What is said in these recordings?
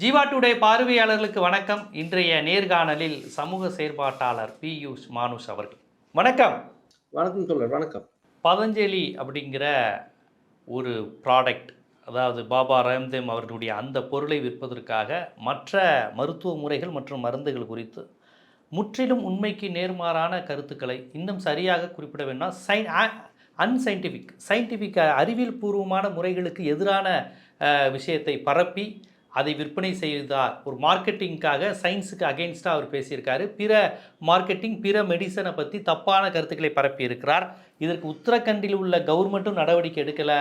Jeeva today பார்வையாளர்களுக்கு வணக்கம். இன்றைய நேர்காணலில் சமூக செயற்பாட்டாளர் பியூஷ் மானுஷ் அவர்கள். வணக்கம். வணக்கம் தோழர் வணக்கம். பதஞ்சலி அப்படிங்கிற ஒரு ப்ராடக்ட் அதாவது பாபா ராம்தேவ் அவர்களுடைய அந்த பொருளை விற்பதற்காக மற்ற மருத்துவ முறைகள் மற்றும் மருந்துகள் குறித்து முற்றிலும் உண்மைக்கு நேர்மாறான கருத்துக்களை இன்னும் சரியாக குறிப்பிட வேண்டாம் சயின் அன்சைன்டிஃபிக் சயின்டிஃபிக் அறிவியல் பூர்வமான முறைகளுக்கு எதிரான விஷயத்தை பரப்பி அதை விற்பனை செய்தார். ஒரு மார்க்கெட்டிங்காக சயின்ஸுக்கு அகெயின்ஸ்டாக அவர் பேசியிருக்காரு. பிற மார்க்கெட்டிங் பிற மெடிசனை பற்றி தப்பான கருத்துக்களை பரப்பியிருக்கிறார். இதற்கு உத்தரகண்டில் உள்ள கவர்மெண்ட்டும் நடவடிக்கை எடுக்கலை.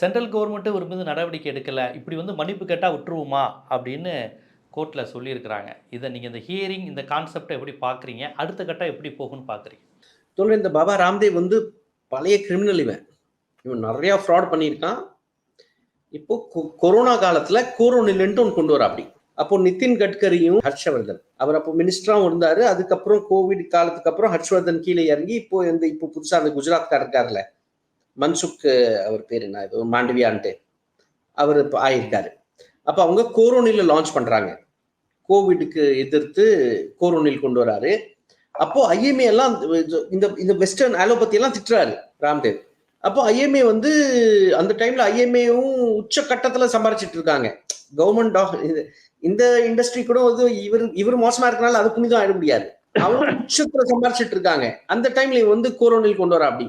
சென்ட்ரல் கவர்மெண்ட்டும் ஒரு மீது நடவடிக்கை எடுக்கலை. இப்படி வந்து மன்னிப்பு கேட்டால் விட்டுருவோமா? அப்படின்னு கோர்ட்டில் சொல்லியிருக்கிறாங்க. இதை நீங்கள் இந்த ஹியரிங் இந்த கான்செப்டை எப்படி பார்க்குறீங்க? அடுத்த கட்டம் எப்படி போகும்னு பார்க்குறீங்க? தோழர் இந்த பாபா ராம்தேவ் வந்து பழைய கிரிமினல் இவன். இவன் நிறையா ஃப்ராட் பண்ணியிருக்கான். இப்போ கொ- கொரோனா காலத்துல கோரோனில்ன்ட்டு ஒன்று கொண்டு வர அப்படி அப்போ நிதின் கட்கரியும் ஹர்ஷவர்தன். அவர் அப்போ மினிஸ்டராகவும் இருந்தாரு. அதுக்கப்புறம் கோவிட் காலத்துக்கு அப்புறம் ஹர்ஷவர்தன் கீழே இறங்கி இப்போ இந்த இப்போ புதுசா அந்த குஜராத்கார் இருக்காருல்ல மன்சுக் அவர் பேர் என்ன இது மாண்டவியான்ட்டு அவர் இப்போ ஆயிருக்காரு. அப்போ அவங்க கோரோனில லான்ச் பண்றாங்க. கோவிடுக்கு எதிர்த்து கோரோனில் கொண்டு வராரு. அப்போ ஐஎம்ஏ எல்லாம் இந்த இந்த வெஸ்டர்ன் ஆலோபத்தி எல்லாம் திட்டுறாரு. ராம்தேவ். அப்போ ஐஎம்ஏ வந்து அந்த டைம்ல ஐஎம்ஏவும் உச்ச கட்டத்துல சம்பாரிச்சிட்டு இருக்காங்க. கவர்மெண்ட் இந்த இண்டஸ்ட்ரி கூட வந்து இவர் இவர் மோசமா இருக்கனால அது புனிதம் ஆயிட முடியாது. அவங்க உச்சத்துல சம்பாரிச்சிட்டு இருக்காங்க. அந்த டைம்ல வந்து கோரோனில் கொண்டு வர அப்படி.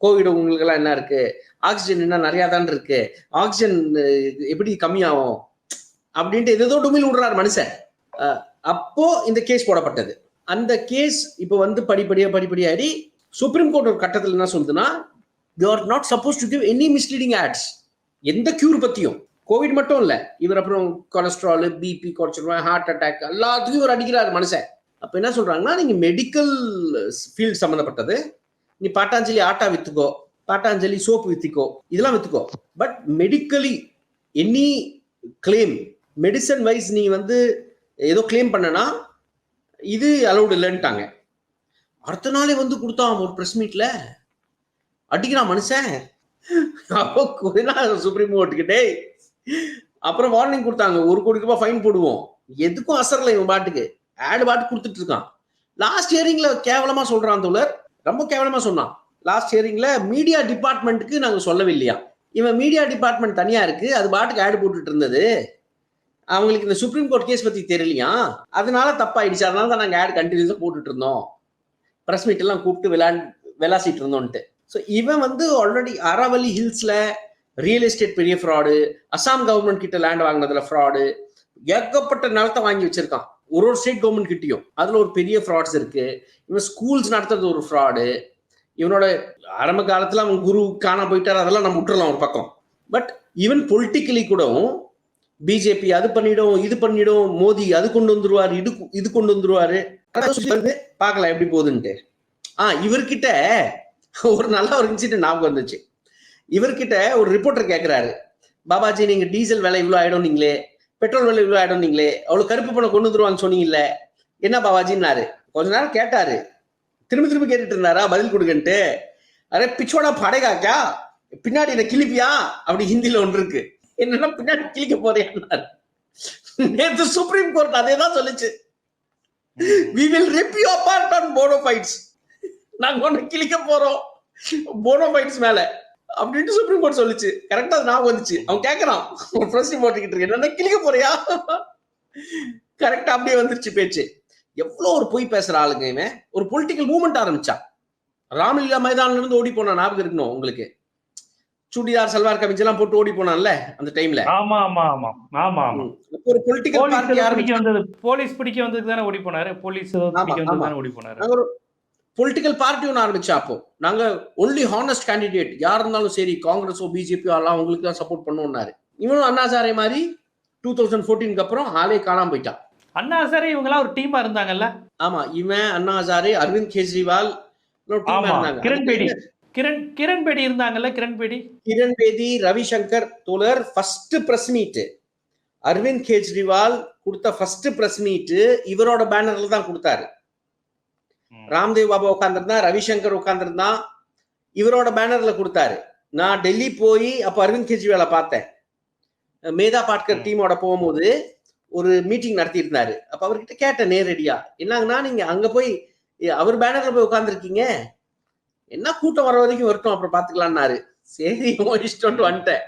கோவிட் உங்களுக்கு எல்லாம் என்ன இருக்கு? ஆக்சிஜன் என்ன நிறையா தான் இருக்கு. ஆக்சிஜன் எப்படி கம்மியாகும்? அப்படின்ட்டு எதோ டுமில் விடுறாரு மனுஷன். அப்போ இந்த கேஸ் போடப்பட்டது. அந்த கேஸ் இப்போ வந்து படிப்படியா படிப்படியாடி சுப்ரீம் கோர்ட் ஒரு கட்டத்தில் என்ன சொல்லுதுன்னா you are not suppose to give any misleading ads எந்த கியூர் பத்தியும். கோவிட் மட்டும் இல்ல. இவர் அப்புறம் கொலஸ்ட்ரால் பிபி குறைச்சிருவேன் ஹார்ட் அட்டாக் எல்லாத்துக்கும் இவர் அடிக்கிறார் மனுஷன். அப்ப என்ன சொல்றாங்கன்னா நீங்க மெடிக்கல் ஃபீல்ட் சம்மந்தப்பட்டது நீ பாட்டாஞ்சலி ஆட்டா வித்துக்கோ பாட்டாஞ்சலி சோப்பு வித்துக்கோ இதெல்லாம் வித்துக்கோ. But medically any claim medicine wise நீ வந்து ஏதோ கிளைம் பண்ணனா இது அலௌடு இல்லைன்ட்டாங்க அடுத்த நாளே வந்து கொடுத்தான் ஒரு ப்ரெஸ் மீட்ல அடிக்கிறான் மனுஷன். அப்போ கொஞ்ச சுப்ரீம் கோர்ட்டுக்கிட்டே அப்புறம் வார்னிங் கொடுத்தாங்க. ஒரு கோடி ரூபாய் ஃபைன் போடுவோம். எதுக்கும் அசரல இவன் பாட்டுக்கு. ஆடு பாட்டு கொடுத்துட்டு இருக்கான். லாஸ்ட் இயரிங்ல கேவலமா சொல்றான் தோழர். ரொம்ப கேவலமா சொன்னான். லாஸ்ட் இயரிங்ல மீடியா டிபார்ட்மெண்ட்டுக்கு நாங்க சொல்லவில்லையா இவன் மீடியா டிபார்ட்மெண்ட் தனியா இருக்கு. அது பாட்டுக்கு ஆடு போட்டுட்டு இருந்தது. அவங்களுக்கு இந்த சுப்ரீம் கோர்ட் கேஸ் பத்தி தெரியலையா? அதனால தப்பாயிடுச்சு. அதனால தான் நாங்க ஆடு கண்டினியூஸா போட்டுட்டு இருந்தோம். பிரஸ் மீட் எல்லாம் கூப்பிட்டு விளாண்டு விளாசிட்டு இருந்தோம்ட்டு ஸோ இவன் வந்து ஆல்ரெடி அராவலி ஹில்ஸ்ல ரியல் எஸ்டேட் பெரிய ஃப்ராடு அசாம் கவர்மெண்ட் கிட்ட லேண்ட் வாங்கினதுல ஃப்ராடு ஏகப்பட்ட நிலத்தை வாங்கி வச்சிருக்கான். ஒரு ஒரு ஸ்டேட் கவர்மெண்ட் கிட்டயும். அதுல ஒரு பெரிய ஃப்ராட்ஸ் இருக்கு. இவன் ஸ்கூல்ஸ் நடத்துறது ஒரு ஃப்ராடு இவனோட ஆரம்ப காலத்துல அவன் குரு காணா போயிட்டார் அதெல்லாம் நம்ம விட்டுறலாம் ஒரு பக்கம். பட் ஈவன் பொலிட்டிக்கலி கூடவும் பிஜேபி அது பண்ணிடும் இது பண்ணிடும் மோடி அது கொண்டு வந்துருவாரு இது இது கொண்டு வந்துருவாரு. பார்க்கலாம் எப்படி போகுதுன்ட்டு. ஆ இவர்கிட்ட ஒரு நல்ல ஒரு இன்சிடென்ட் ஞாபகம் வந்துச்சு. இவர்கிட்ட ஒரு ரிப்போர்ட்டர் கேட்குறாரு பாபாஜி நீங்கள் டீசல் விலை இவ்வளோ ஆகிடும் நீங்களே. பெட்ரோல் விலை இவ்வளோ ஆகிடும் நீங்களே. அவ்வளோ கருப்பு பணம் கொண்டு வந்துருவாங்க சொன்னீங்கல்ல. என்ன பாபாஜின்னாரு? கொஞ்ச நேரம் கேட்டாரு. திரும்ப திரும்ப கேட்டுட்டு இருந்தாரா? பதில் கொடுங்கன்ட்டு. அரே பிச்சோட படைகாக்கா? பின்னாடி என்ன கிளிப்பியா அப்படி ஹிந்தியில் ஒன்று இருக்கு. என்னன்னா பின்னாடி கிழிக்க போறேன்னாரு நேற்று சுப்ரீம் கோர்ட் அதே தான் சொல்லுச்சு we will rip you apart on bona fides நாங்க ஒண்ணு கிழிக்க போறோம். போனோஃபைட்ஸ் மேல. அப்படின்ட்டு சுப்ரீம் கோர்ட் சொல்லுச்சு. கரெக்டா அது ஞாபகம் வந்துச்சு. அவன் கேக்குறான். ஒரு பிரச்சனை போட்டுக்கிட்டு இருக்கு என்ன கிழிக்க போறியா? கரெக்டா அப்படியே வந்துருச்சு பேச்சு. எவ்வளவு ஒரு பொய் பேசுற ஆளுங்க இவன். ஒரு பொலிட்டிக்கல் மூவ்மெண்ட் ஆரம்பிச்சா ராமலீலா மைதான்ல இருந்து ஓடி போன ஞாபகம் இருக்கணும் உங்களுக்கு. சுடிதார் சல்வார் கமிஜ் எல்லாம் போட்டு ஓடி போனான்ல அந்த டைம்ல ஆமா ஆமா ஆமா. ஆமா ஆமா. ஒரு பொலிட்டிக்கல் பார்ட்டி ஆரம்பிச்சு வந்தது. போலீஸ் பிடிக்க வந்ததுக்கு தானே ஓடி போனாரு? போலீஸ் பிடிக்க வந்தது ஆமா. தானே ஓடி போனாரு? பொலிட்டிக்கல் பார்ட்டி ஒன்று ஆரம்பிச்சா அப்போ. நாங்க ஒன்லி ஹானஸ்ட் கேண்டிடேட் யார் இருந்தாலும் சரி காங்கிரஸோ பிஜேபியோ எல்லாம் உங்களுக்கு தான் சப்போர்ட் பண்ணுவோம்னாரு. இவனும் அண்ணாசாரை மாதிரி டூ தௌசண்ட் ஃபோர்டீனுக்கு அப்புறம் ஆளே காணாம போயிட்டான். அண்ணா சார் இவங்கெல்லாம் ஒரு டீமா இருந்தாங்கல்ல? ஆமா இவன் அண்ணா ஹசாரே அரவிந்த் கெஜ்ரிவால். கிரண் பேடி. கிரண் கிரண் பேடி இருந்தாங்கல்ல கிரண் பேடி? கிரண் பேதி ரவிசங்கர் தோழர் first press meet Arvind Kejriwal கொடுத்த ஃபர்ஸ்ட் பிரஸ் மீட் இவரோட பேனர்ல தான் கொடுத்தாரு. ராம்தேவ் பாபா உட்காந்துருந்தான் ரவிசங்கர் உட்காந்துருந்தான் இவரோட பேனர்ல கொடுத்தாரு. நான் டெல்லி போய் அப்ப அரவிந்த் கெஜ்ரிவாலை பார்த்தேன். மேதா பாட்கர். டீமோட போகும்போது ஒரு மீட்டிங் நடத்தியிருந்தாரு. அப்ப அவர்கிட்ட கேட்டேன் நேரடியா. என்னங்கன்னா நீங்க அங்க போய் அவர் பேனர்ல போய் உட்காந்துருக்கீங்க என்ன கூட்டம் வர வரைக்கும் வரட்டும் அப்புறம் பாத்துக்கலாம்னாரு சரி இஷ்டம்னு வந்துட்டேன்.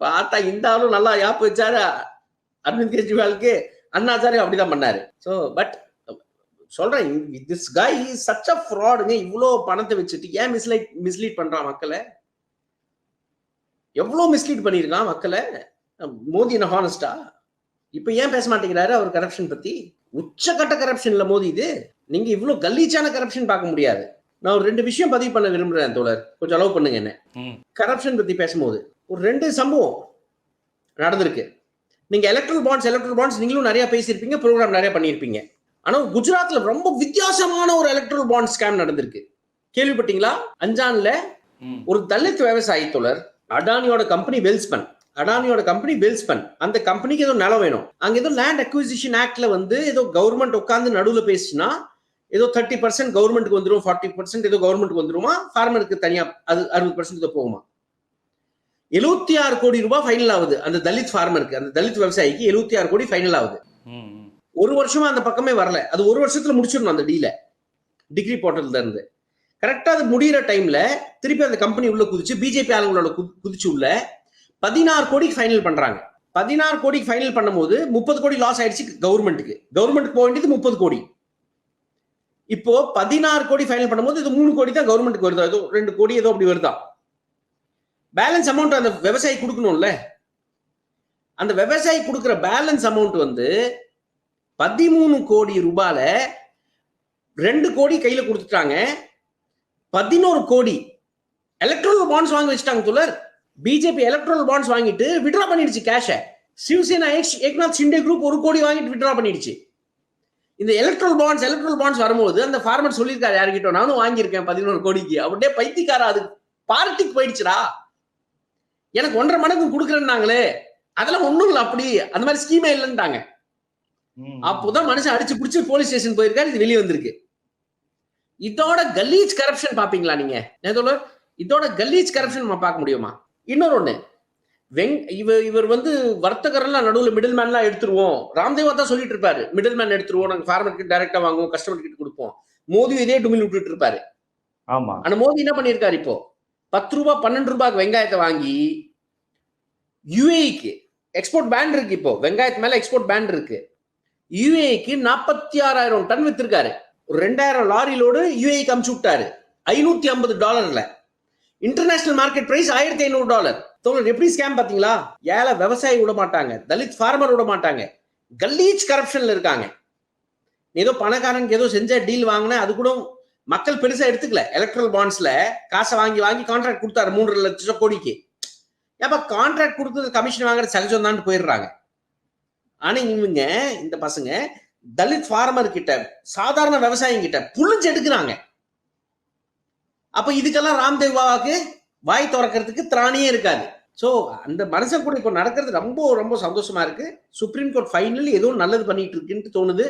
பார்த்தா இந்த ஆளும் நல்லா யாப் வச்சாரு? அரவிந்த் கெஜ்ரிவாலுக்கு. அண்ணாச்சாரி அப்படிதான் பண்ணாரு. ஸோ பட் சொல்றேன் திஸ் கை சச் அ ஃப்ராடுங்க இவ்வளோ பணத்தை வச்சுட்டு ஏன் மிஸ்லைட் மிஸ்லீட் பண்றான் மக்களை? எவ்வளோ மிஸ்லீட் பண்ணியிருக்கான் மக்களை? மோதி என்ன ஹானஸ்டா இப்போ ஏன் பேச மாட்டேங்கிறாரு அவர் கரப்ஷன் பத்தி? உச்சக்கட்ட கரப்ஷன்ல மோதி இது. நீங்க இவ்வளோ கலீச்சான கரப்ஷன் பார்க்க முடியாது. நான் ஒரு ரெண்டு விஷயம் பதிவு பண்ண விரும்புறேன் தோழர். கொஞ்சம் அலோவ் பண்ணுங்க என்ன. கரப்ஷன் பத்தி பேசும்போது ஒரு ரெண்டு சம்பவம் நடந்திருக்கு. நீங்க எலக்ட்ரல் பாண்ட்ஸ் எலக்ட்ரல் பாண்ட்ஸ் நீங்களும் நிறைய பேசியிருப்பீங்க ப்ரோக்ராம் நிறைய பண்ணியிருப்பீங்க. ஆனா குஜராத்ல ரொம்ப வித்தியாசமான ஒரு எலக்ட்ரல் பாண்ட் ஸ்கேம் நடந்திருக்கு. கேள்விப்பட்டீங்களா? அஞ்சான்ல. ஒரு தலித் விவசாயி தோழர் அடானியோட கம்பெனி வெல்ஸ்பன் அடானியோட கம்பெனி வெல்ஸ்பன் அந்த கம்பெனிக்கு ஏதோ நிலம் வேணும். அங்க ஏதோ லேண்ட் அக்விசிஷன் ஆக்ட்ல வந்து ஏதோ கவர்மெண்ட் உட்கார்ந்து நடுவுல பேசுச்சுன்னா ஏதோ தேர்ட்டி பர்சன்ட் கவர்மெண்ட்டுக்கு வந்துரும் ஃபார்ட்டி பர்சன்ட் ஏதோ கவர்மெண்ட்டுக்கு வந்துருமா? ஃபார்மருக்கு தனியா அது அறுபது பர்சன்ட் ஏதோ போகுமா? எழுபத்தி ஆறு கோடி ரூபாய் ஃபைனல் ஆகுது அந்த தலித் ஃபார்மருக்கு அந்த தலித் விவசாயிக்கு எழுபத்தி ஆறு கோடி ஃபைனல் ஆகுது. ஒரு வருஷமா அந்த பக்கமே வரல. அது ஒரு வருஷத்துல முடிச்சிடணும் அந்த டீல டிகிரி போர்ட்டல்ல இருந்து. கரெக்டா அது முடியிற டைம்ல திருப்பி அந்த கம்பெனி உள்ள குதிச்சு பிஜேபி ஆளுங்களோட கு- குதிச்சு உள்ள பதினாறு கோடிக்கு ஃபைனல் பண்றாங்க. பதினாறு கோடிக்கு ஃபைனல் பண்ணும்போது முப்பது கோடி லாஸ் ஆயிடுச்சு கவர்மெண்ட்டுக்கு கவர்மெண்ட் போக வேண்டியது முப்பது கோடி. இப்போ பதினாறு கோடி ஃபைனல் பண்ணும்போது இது மூணு கோடி தான் கவர்மெண்ட்டுக்கு வருதா? ஏதோ ரெண்டு கோடி ஏதோ அப்படி வருதா? பேலன்ஸ் அமௌண்ட் அந்த விவசாயி கொடுக்கணும்ல. அந்த விவசாயி கொடுக்குற பேலன்ஸ் அமௌண்ட் வந்து பதிமூணு கோடி ரூபாயில ரெண்டு கோடி கையில கொடுத்துட்டாங்க. பதினோரு கோடி எலக்ட்ரல் பாண்ட்ஸ் வாங்கி வச்சுட்டாங்க துலர் பிஜேபி எலக்ட்ரல் பாண்ட்ஸ் வாங்கிட்டு விட்ரா பண்ணிடுச்சு கேஷை சிவசேனா ஏக்நாத் சிண்டே குரூப் ஒரு கோடி வாங்கிட்டு விட்ரா பண்ணிடுச்சு. இந்த எலக்ட்ரல் பாண்ட்ஸ் எலக்ட்ரல் பாண்ட்ஸ் வரும்போது அந்த ஃபார்மர் சொல்லியிருக்காரு யாருக்கிட்ட நானும் வாங்கியிருக்கேன் பதினோரு கோடிக்கு. அப்படியே பைத்தியக்காரா அது பார்ட்டிக்கு போயிடுச்சுடா. எனக்கு ஒன்றரை மடங்கு கொடுக்குறேன்னாங்களே அதெல்லாம் ஒண்ணும் இல்லை அப்படி. அந்த மாதிரி ஸ்கீமே இல்லைன்ட்டாங்க அப்போதான் மனுஷன் அடிச்சு பிடிச்சி போலீஸ் ஸ்டேஷன் போயிருக்காரு இது வெளியே வந்திருக்கு. இதோட கலீஜ் கரப்ஷன் பாப்பீங்களா நீங்க? சொல்ல? இதோட கலீஜ் கரப்ஷன் பார்க்க முடியுமா? இன்னொரு ஒண்ணு. வெங் இவர் இவர் வந்து வர்த்தகரெல்லாம் நடுவில் மிடில் மேன்லாம் எடுத்துருவோம். ராம்தேவா தான் சொல்லிட்டு இருப்பாரு. மிடில் மேன் எடுத்துருவோம் நாங்க ஃபார்மருக்கு டைரக்டா வாங்குவோம் கஸ்டமர் கிட்ட கொடுப்போம். மோதி இதே டுமில் விட்டுட்டு இருப்பாரு. ஆமா. ஆனா மோதி என்ன பண்ணியிருக்காரு இப்போ? பத்து ரூபாய் பன்னெண்டு ரூபாய்க்கு வெங்காயத்தை வாங்கி யுஏக்கு எக்ஸ்போர்ட் பேன் இருக்கு இப்போ. வெங்காயத்து மேல எக்ஸ்போர்ட் பேன் இருக்கு. யுஏக்கு நாற்பத்தி ஆறாயிரம் டன் வித்திருக்காரு. ஒரு ரெண்டாயிரம் லாரிலோடு யுஏக்கு அமுச்சு விட்டாரு. ஐநூத்தி ஐம்பது டாலர்ல. இன்டர்நேஷனல் மார்க்கெட் பிரைஸ் ஆயிரத்தி ஐநூறு டாலர். தோழர் எப்படி ஸ்கேம் பாத்தீங்களா ஏழை விவசாயி விட மாட்டாங்க. தலித் ஃபார்மர் விட மாட்டாங்க. கல்லீச் கரப்ஷன்ல இருக்காங்க. ஏதோ பணக்காரனுக்கு ஏதோ செஞ்ச டீல் வாங்கின அது கூட மக்கள் பெருசா எடுத்துக்கல. எலக்ட்ரல் பாண்ட்ஸ்ல காசை வாங்கி வாங்கி கான்ட்ராக்ட் கொடுத்தாரு. மூன்று லட்சம் கோடிக்கு. ஏப்ப கான்ட்ராக்ட் கொடுத்தது கமிஷன் வாங்குறது சகஜம் தான் போயிடுறாங்க. ஆனா இவங்க இந்த பசங்க தலித் ஃபார்மர் கிட்ட சாதாரண விவசாயிங்க கிட்ட புளிஞ்சு எடுக்கிறாங்க. அப்ப இதுக்கெல்லாம் ராம்தேவ் பாபாக்கு வாய் திறக்கிறதுக்கு திராணியே இருக்காது. ஸோ அந்த மனுஷன் கூட இப்போ நடக்கிறது ரொம்ப ரொம்ப சந்தோஷமா இருக்கு. சுப்ரீம் கோர்ட் ஃபைனல் ஏதோ நல்லது பண்ணிட்டு இருக்குன்னு தோணுது.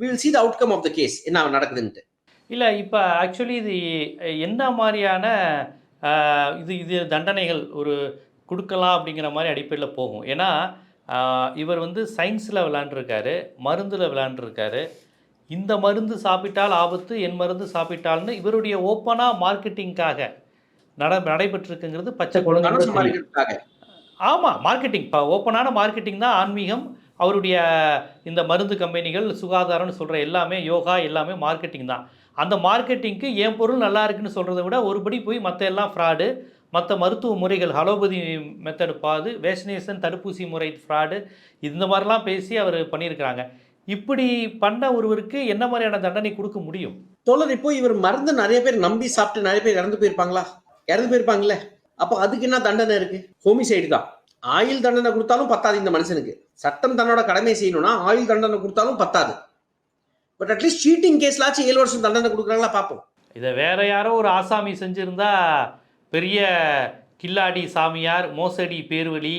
Will see the outcome of the case என்ன நடக்குதுன்ட்டு. இல்லை இப்போ ஆக்சுவலி இது என்ன மாதிரியான இது இது தண்டனைகள் ஒரு கொடுக்கலாம் அப்படிங்கிற மாதிரி அடிப்படையில் போகும். ஏன்னா இவர் வந்து சயின்ஸில் விளாண்டுருக்காரு மருந்தில் விளாண்டுருக்காரு. இந்த மருந்து சாப்பிட்டால் ஆபத்து என் மருந்து சாப்பிட்டால்னு இவருடைய ஓப்பனாக மார்க்கெட்டிங்காக நட நடைபெற்றிருக்குங்கிறது பச்சை குழந்தை ஆமாம் மார்க்கெட்டிங். இப்போ ஓப்பனான மார்க்கெட்டிங் தான் ஆன்மீகம். அவருடைய இந்த மருந்து கம்பெனிகள் சுகாதாரம்னு சொல்கிற எல்லாமே யோகா எல்லாமே மார்க்கெட்டிங் தான். அந்த மார்க்கெட்டிங்க்கு என் பொருள் நல்லா இருக்குன்னு சொல்கிறத விட ஒருபடி போய் மற்ற எல்லாம் ஃப்ராடு. மற்ற மருத்துவ முறைகள் ஹலோபதி மெத்தடு பாது வேக்சினேஷன் தடுப்பூசி முறை ஃப்ராடு இந்த மாதிரிலாம் பேசி அவர் பண்ணியிருக்கிறாங்க. இப்படி பண்ண ஒருவருக்கு என்ன மாதிரியான தண்டனை கொடுக்க முடியும்? தோழர் இப்போ இவர் மருந்து நிறைய பேர் நம்பி சாப்பிட்டு நிறைய பேர் இறந்து போயிருப்பாங்களா? இறந்து போயிருப்பாங்கல்ல அப்போ அதுக்கு என்ன தண்டனை இருக்கு? ஹோமிசைடு தான். ஆயுள் தண்டனை கொடுத்தாலும் பத்தாது இந்த மனுஷனுக்கு. சட்டம் தன்னோட கடமை செய்யணும்னா ஆயுள் தண்டனை கொடுத்தாலும் பத்தாது. பட் அட்லீஸ்ட் சீட்டிங் கேஸ்லாச்சும் ஏழு வருஷம் தண்டனை கொடுக்குறாங்களா? பார்ப்போம். இதை வேற யாரோ ஒரு ஆசாமி செஞ்சிருந்தா பெரிய கில்லாடி சாமியார் மோசடி பேர்வழி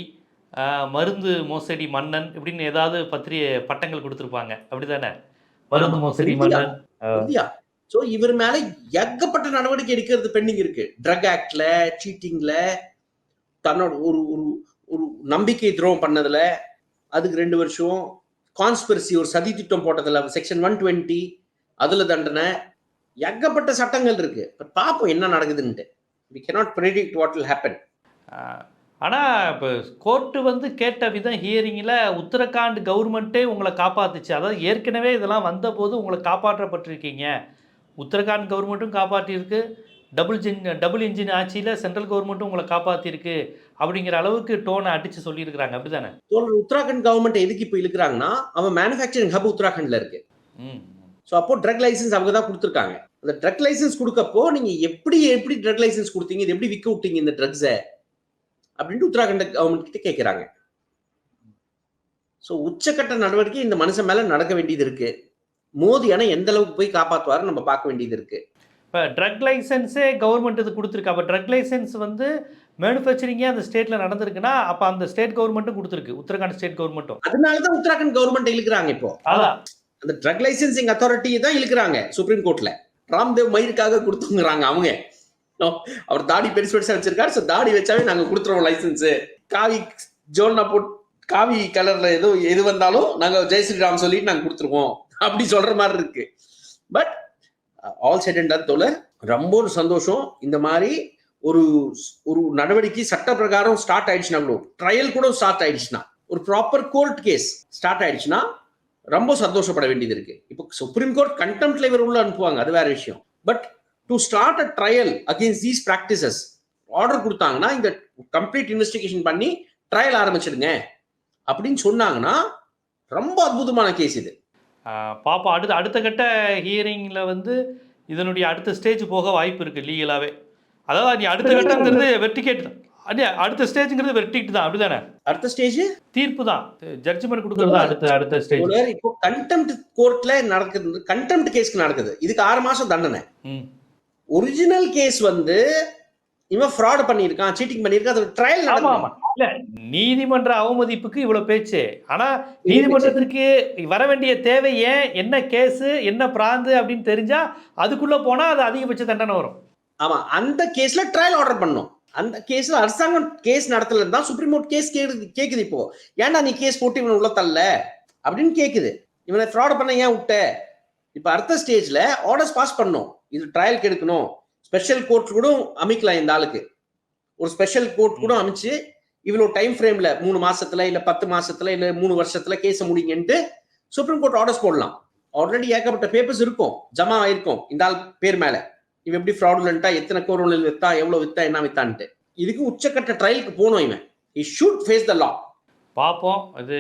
மருந்து மோசடி மன்னன் இப்படின்னு ஏதாவது பத்திரிகை பட்டங்கள் கொடுத்துருப்பாங்க. அப்படிதானே மருந்து மோசடி மன்னன். சோ இவர் மேல ஏகப்பட்ட நடவடிக்கை எடுக்கிறது பெண்டிங் இருக்கு. ட்ரக் ஆக்ட்ல சீட்டிங்ல தன்னோட ஒரு ஒரு ஒரு நம்பிக்கை துரோகம் பண்ணதுல அதுக்கு ரெண்டு வருஷம் கான்ஸ்பிரசி ஒரு சதி திட்டம் போட்டதுல செக்ஷன் ஒன் டுவெண்ட்டி அதுல தண்டனை ஏகப்பட்ட சட்டங்கள் இருக்கு. பார்ப்போம் என்ன நடக்குதுன்ட்டு. We cannot predict what will happen. ஆனால் இப்போ கோர்ட்டு வந்து கேட்ட விதம் ஹியரிங்கில் உத்தரகாண்ட் கவர்மெண்ட்டே உங்களை காப்பாத்துச்சு. அதாவது ஏற்கனவே இதெல்லாம் வந்தபோது உங்களை காப்பாற்றப்பட்டிருக்கீங்க. உத்தரகாண்ட் கவர்மெண்ட்டும் காப்பாற்றியிருக்கு. டபுள் ஜின் டபுள் இன்ஜின் ஆட்சியில் சென்ட்ரல் கவர்மெண்ட்டும் உங்களை காப்பாற்றிருக்கு அப்படிங்கிற அளவுக்கு டோனை அடித்து சொல்லியிருக்கிறாங்க. அப்படி தானே உத்தராகண்ட் கவர்மெண்ட் எதுக்கு இப்போ இழுக்கிறாங்கன்னா அவன் மேனுஃபேக்சரிங் ஹப் உத்தராகண்ட்ல இருக்கு. ம். ஸோ அப்போ ட்ரக் லைசன்ஸ் அவங்க தான் கொடுத்துருக்காங்க. அந்த ட்ரக் லைசன்ஸ் கொடுக்கப்போ நீங்க எப்படி எப்படி ட்ரக் லைசன்ஸ் கொடுத்தீங்க? இது எப்படி விற்க விட்டீங்க இந்த ட்ரக்ஸை அப்படின்ட்டு உத்தராகண்ட் கவர்மெண்ட் கிட்ட கேட்குறாங்க ஸோ உச்சக்கட்ட நடவடிக்கை இந்த மனுஷன் மேல நடக்க வேண்டியது இருக்கு. மோடி ஆனா எந்த அளவுக்கு போய் காப்பாத்துவாரு நம்ம பார்க்க வேண்டியது இருக்கு. இப்போ ட்ரக் லைசன்ஸே கவர்மெண்ட் இது கொடுத்துருக்கு. அப்போ ட்ரக் லைசன்ஸ் வந்து மேனுஃபேக்சரிங்கே அந்த ஸ்டேட்டில் நடந்திருக்குன்னா அப்போ அந்த ஸ்டேட் கவர்மெண்ட்டும் கொடுத்துருக்கு. உத்தரகாண்ட் ஸ்டேட் கவர்மெண்ட்டும் அதனால தான் உத்தராகண்ட் கவர்மெண்ட் இழுக்கிறாங்க இப்போ. அதான். அந்த ட்ரக் லைசன்சிங் அத்தாரிட்டி தான் இழுக்கிறாங்க சுப்ரீம் கோர்ட்ல ராம்தேவ் மயிருக்காக கொடுத்துங்கிறாங்க அவங்க. அவர் தாடி பெருசு பெருசா வச்சிருக்காரு ஸோ தாடி வச்சாவே நாங்க கொடுத்துருவோம் லைசன்ஸ் காவி ஜோல்னா போட் காவி கலர்ல எது எது வந்தாலும் நாங்க ஜெய் ஸ்ரீராம் சொல்லிட்டு நாங்க கொடுத்துருவோம். அப்படி சொல்ற மாதிரி இருக்கு. பட் ஆல் செட் அண்ட் ரொம்ப ஒரு சந்தோஷம். இந்த மாதிரி ஒரு ஒரு நடவடிக்கை சட்ட பிரகாரம் ஸ்டார்ட் ஆயிடுச்சுன்னா ட்ரையல் கூட ஸ்டார்ட் ஆயிடுச்சுன்னா ஒரு ப்ராப்பர் கோர்ட் கேஸ் ஸ்டார்ட் ஆயிடுச்சுன்னா ரொம்ப சந்தோஷப்பட வேண்டியது இருக்கு. இப்போ சுப்ரீம் கோர்ட் கண்டெம்ட்ல இவர் உள்ள அனுப்புவாங்க அது வேற விஷயம். But to start a trial against these practices order கொடுத்தாங்கன்னா இந்த கம்ப்ளீட் இன்வெஸ்டிகேஷன் பண்ணி ட்ரையல் ஆரம்பிச்சிடுங்க. அப்படின்னு சொன்னாங்கன்னா ரொம்ப அற்புதமான கேஸ் இது. பாப்பா அடுத்த அடுத்த கட்ட ஹியரிங்கில் வந்து இதனுடைய அடுத்த ஸ்டேஜ் போக வாய்ப்பு இருக்குது லீகலாகவே அதாவது நீ அடுத்த கட்டங்கிறது வெர்டிகேட் தான். அடுத்த ஸ்டேஜுங்கிறது வெர்டிகேட் தான். அப்படிதானே? அடுத்த ஸ்டேஜ் தீர்ப்பு தான் ஜட்ஜ்மெண்ட் கொடுக்கறது அடுத்த அடுத்த ஸ்டேஜ் இப்போ கண்டெம்ட் கோர்ட்ல நடக்குது கண்டெம்ட் கேஸ்க்கு நடக்குது. இதுக்கு ஆறு மாசம் தண்டனை. ஒரிஜினல் கேஸ் வந்து இவன் ஃப்ராட் பண்ணியிருக்கான் சீட்டிங் பண்ணியிருக்கான் அது ட்ரையல் நடக்கும் இல்ல நீதிமன்ற அவமதிப்புக்கு இவ்வளவு பேச்சு. ஆனா நீதிமன்றத்திற்கு வர வேண்டிய தேவை ஏன் என்ன கேஸ் என்ன பிராந்து அப்படின்னு தெரிஞ்சா அதுக்குள்ள போனா அது அதிகபட்ச தண்டனை வரும். ஆமா அந்த கேஸ்ல ட்ரையல் ஆர்டர் பண்ணோம் அந்த கேஸ்ல அரசாங்கம் கேஸ் நடத்தலன்னு தான் சுப்ரீம் கோர்ட் கேஸ் கேக்குது கேக்குது இப்போ. ஏன்டா நீ கேஸ் போட்டு இவனை உள்ள தள்ள? அப்படின்னு கேக்குது. இவனை ஃப்ராட் பண்ண ஏன் விட்ட? இப்ப அடுத்த ஸ்டேஜ்ல ஆர்டர்ஸ் பாஸ் பண்ணும். இது ட்ரையல் எடுக்கணும். ஸ்பெஷல் கோர்ட் கூட அமைக்கலாம் இந்த ஆளுக்கு. ஒரு ஸ்பெஷல் கோர்ட் கூட அமைச்சு இவ்வளவு டைம் ஃப்ரேம்ல மூணு மாசத்துல இல்ல பத்து மாசத்துல இல்ல மூணு வருஷத்துல கேஸ முடிங்கன்ட்டு சுப்ரீம் கோர்ட் ஆர்டர்ஸ் போடலாம். ஆல்ரெடி ஏகப்பட்ட பேப்பர்ஸ் இருக்கும். ஜமா ஆயிருக்கும். இந்த ஆள் பேர் மேல. இவன் எப்படி ஃப்ராடுலண்டா எத்தனை கோரோனில் வித்தா எவ்வளவு வித்தா என்ன வித்தான்ட்டு. இதுக்கு உச்சக்கட்ட ட்ரையலுக்கு போனோம் இவன். இ ஷுட் ஃபேஸ் த லா பார்ப்போம் அது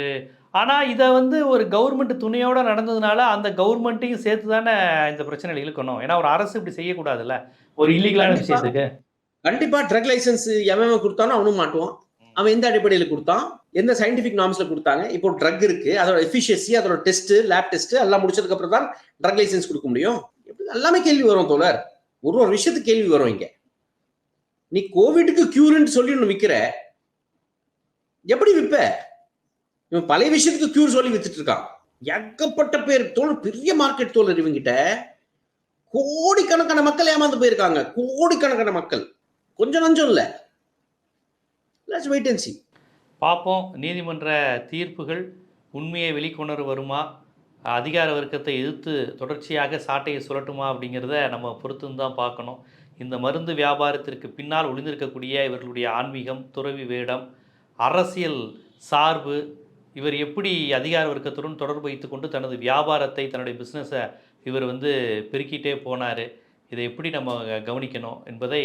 ஆனா இதை வந்து ஒரு கவர்மெண்ட் துணையோட நடந்ததுனால அந்த கவர்மெண்ட்டையும் சேர்த்து தானே இந்த பிரச்சனையில் இழுக்கணும். ஏன்னா ஒரு அரசு இப்படி செய்யக்கூடாதுல்ல. ஒரு இல்லீகலான. விஷயத்துக்கு கண்டிப்பா ட்ரக் லைசன்ஸ் எவன் கொடுத்தானோ அவனும் மாட்டுவான். அவன் எந்த அடிப்படையில் கொடுத்தான்? எந்த சயின்டிபிக் நார்ம்ஸ்ல கொடுத்தாங்க? இப்போ ட்ரக் இருக்கு அதோட எஃபிஷியன்சி அதோட டெஸ்ட் லேப் டெஸ்ட் எல்லாம் முடிச்சதுக்கு அப்புறம் தான் ட்ரக் லைசன்ஸ் கொடுக்க முடியும். எப்படி எல்லாமே கேள்வி வரும் தோழர். ஒரு ஒரு விஷயத்துக்கு கேள்வி வரும் இங்க. நீ கோவிடுக்கு கியூர்ன்னு சொல்லி ஒன்று விற்கிற எப்படி விற்ப இவன் பழைய விஷயத்துக்கு கியூர் சொல்லி வித்துட்டு இருக்கான். ஏகப்பட்ட பேர் தோழர் பெரிய மார்க்கெட் தோழர் இவங்கிட்ட. கோடிக்கணக்கான மக்கள் ஏமாந்து போயிருக்காங்க. கோடிக்கணக்கான மக்கள். கொஞ்சம் நஞ்சம் இல்லை. லெட்ஸ் வெயிட் அண்ட் சி பார்ப்போம் நீதிமன்ற தீர்ப்புகள் உண்மையை வெளிக்கொணர் வருமா? அதிகார வர்க்கத்தை எதிர்த்து தொடர்ச்சியாக சாட்டையை சுரட்டுமா அப்படிங்கிறத நம்ம பொறுத்துன்னு தான் பார்க்கணும். இந்த மருந்து வியாபாரத்திற்கு பின்னால் ஒளிந்திருக்கக்கூடிய இவர்களுடைய ஆன்மீகம் துறவி வேடம் அரசியல் சார்பு இவர் எப்படி அதிகார வர்க்கத்துடன் தொடர்பு வைத்துக்கொண்டு தனது வியாபாரத்தை தன்னுடைய பிஸ்னஸை இவர் வந்து பெருக்கிட்டே போனார். இதை எப்படி நம்ம கவனிக்கணும் என்பதை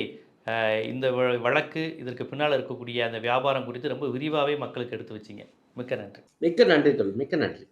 இந்த வழக்கு இதற்கு பின்னால் இருக்கக்கூடிய அந்த வியாபாரம் குறித்து ரொம்ப விரிவாகவே மக்களுக்கு எடுத்து வச்சிங்க. மிக்க நன்றி. மிக்க நன்றி தோழர் மிக்க நன்றி.